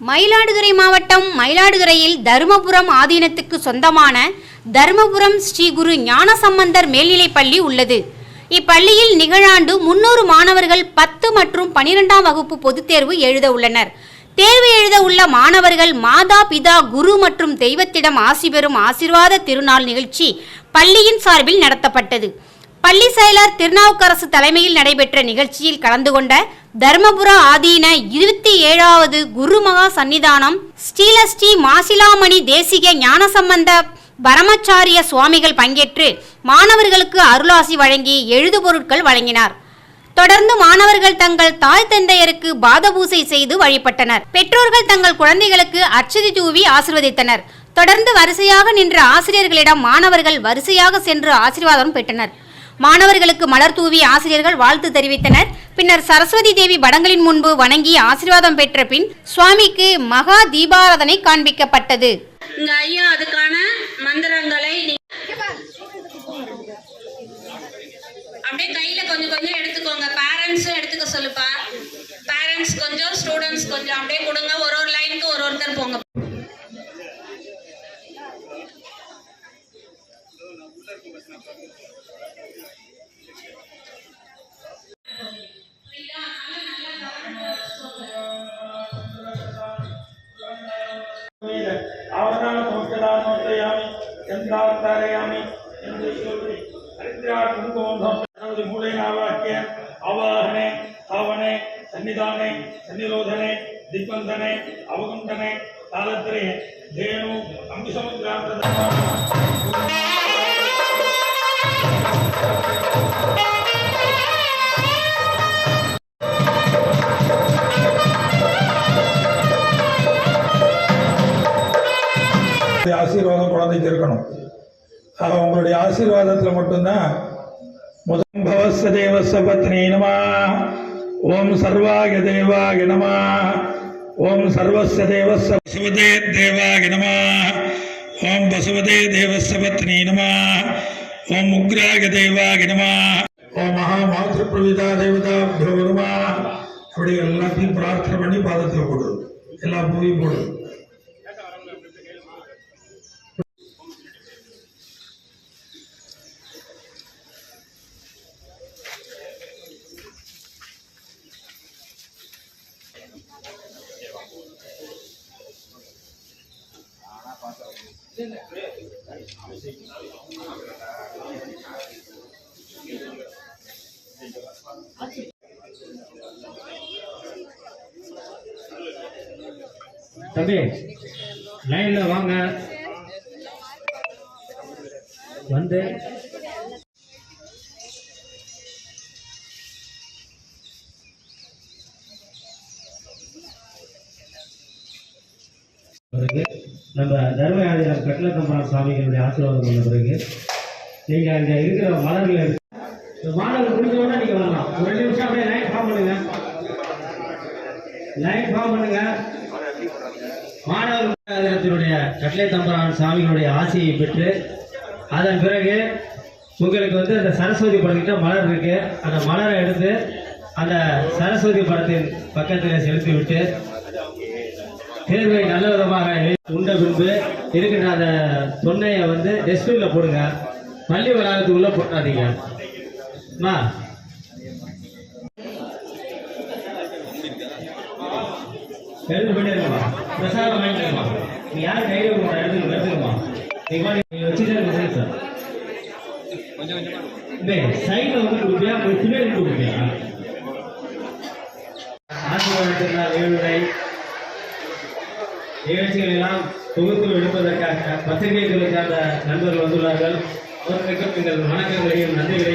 மயிலாடுதுறை மாவட்டம் மயிலாடுதுறையில் தருமபுரம் ஆதீனத்துக்கு சொந்தமான தருமபுரம் ஸ்ரீ குரு ஞானசம்பந்தர் மேல்நிலைப்பள்ளி உள்ளது. இப்பள்ளியில் நிகழாண்டு முன்னூறு மாணவர்கள் பத்து மற்றும் பனிரெண்டாம் வகுப்பு பொதுத் தேர்வு எழுத உள்ளனர். தேர்வு எழுத உள்ள மாணவர்கள் மாதா பிதா குரு மற்றும் தெய்வத்திடம் ஆசி பெறும் ஆசிர்வாத திருநாள் நிகழ்ச்சி பள்ளியின் சார்பில் நடத்தப்பட்டது. பள்ளி செயலர் திருநாவுக்கரசு தலைமையில் நடைபெற்ற நிகழ்ச்சியில் கலந்து கொண்ட தர்மபுர ஆதீன இருபத்தி ஏழாவது குருமகா சன்னிதானம் ஸ்ரீலஸ்ரீ மாசிலாமணி தேசிக ஞானசம்பந்த பரமச்சாரிய சுவாமிகள் பங்கேற்று மாணவர்களுக்கு அருளாசி வழங்கி எழுது பொருட்கள் வழங்கினார். தொடர்ந்து மாணவர்கள் தங்கள் தாய் தந்தையருக்கு பாதபூசை செய்து வழிபட்டனர். பெற்றோர்கள் தங்கள் குழந்தைகளுக்கு அச்சதி தூவி ஆசிர்வதித்தனர். தொடர்ந்து வரிசையாக நின்ற ஆசிரியர்களிடம் மாணவர்கள் வரிசையாக சென்று ஆசீர்வாதம் பெற்றனர். மாணவர்களுக்கு மலர் தூவி ஆசிரியர்கள் வாழ்த்து தெரிவித்தனர். பின்னர் சரஸ்வதி தேவி படங்களின் முன்பு வணங்கி ஆசீர்வாதம் பெற்ற பின் சுவாமிக்கு மகா தீபாராதனை காண்பிக்கப்பட்டது. இங்க ஐயா அதுக்கான மந்திரங்களை அப்படியே கையில கொஞ்சம் கொஞ்சம் எடுத்துக்கோங்க. பேரண்ட்ஸும் எடுத்துக்க சொல்லுப்பா. பேரண்ட்ஸ் கொஞ்சம் ஸ்டூடெண்ட்ஸ் கொஞ்சம் அப்படியே கொடுங்க. ಚಿಂತಾವತಾರಯಾಮಿ ಎಂದು ಶ್ಲೋಕಿ ಹರಿದ್ರಾತ್ಮಕವಂಧಿ ಮೂಢೇನಾವಾಕ್ಯ ಆವಾಹನೆ ಸ್ಥಾವನೆ ಸನ್ನಿಧಾನೆ ಸನ್ನಿರೋಧನೆ ದಿಗ್ಬಂಧನೆ ಅವಗುಂಟನೆ ತಾಲತ್ರೇ ಧೇನು ಅಂಬಿಸಮುದ್ರಾಂತದ ஆசீர்வாதம் குழந்தைக்கு இருக்கணும். ஆக உங்களுடைய ஆசீர்வாதத்தில் மட்டும்தான் முதம் பவச தேவச பத்னி நமா. ஓம் சர்வாக தேவாக நமா. ஓம் சர்வச தேவச பசுவதே தேவாக ஓம் பசுவதே தேவச பத்னி நமா. ஓம் உக்ராக தேவாக நமா. ஓம் மகா மாத்திரு பிரவிதா தேவதா நமா. அப்படி எல்லாத்தையும் பிரார்த்தனை பண்ணி பாதத்தில் போடு. எல்லாம் போய் போடு. தம்பி லைன்ல வாங்க. வந்து பிறகு நம்ம தர்மயாதிரம் கட்டளக்கம்பரம் சுவாமிகளுடைய ஆசீர்வாதம் பண்ண பிறகு நீங்க அங்க இருக்கிற மலர்கள் மாணவர்கள் முடிஞ்ச உடனே நீங்க வரலாம். ஒரு ரெண்டு நிமிஷம் அப்படியே லைன் ஃபார்ம் பண்ணுங்க. லைன் ஃபார்ம் பண்ணுங்க. மாணவர்களுடைய கட்டளை தம்பரான் சாமிகளுடைய ஆசையை பெற்று அதன் பிறகு உங்களுக்கு வந்து அந்த சரஸ்வதி படத்திட்ட மலர் இருக்கு. அந்த மலரை எடுத்து அந்த சரஸ்வதி படத்தின் பக்கத்தில் செலுத்தி விட்டு தேர்வை நல்ல விதமாக உண்ட பின்பு இருக்கின்ற அந்த தொன்னையை வந்து டஸ்ட்பின்ல போடுங்க. பள்ளி வளாகத்துக்குள்ள போட்டாதீங்க. அம்மா எழுந்து போயிட்டே இருக்கமா பிரசாதம் வாங்கிக்கலாமா நீ யார் கையில் உங்களோட எடுத்து எடுத்துக்கமா நீங்க பாட்டு நீங்க வச்சுட்டே இருக்க சார். இந்த சைடில் வந்து கொடுப்பியா? போய் பின்னாடி கொடுப்பியா? ஆசிர்வாதத்தினால் ஏழுரை நிகழ்ச்சிகள் எல்லாம் தொகுத்து எடுப்பதற்காக பத்திரிகை சார்ந்த நண்பர்கள் வந்துள்ளார்கள். அவர்களுக்கும் எங்கள் வணக்கங்களையும் நன்றிகளையும்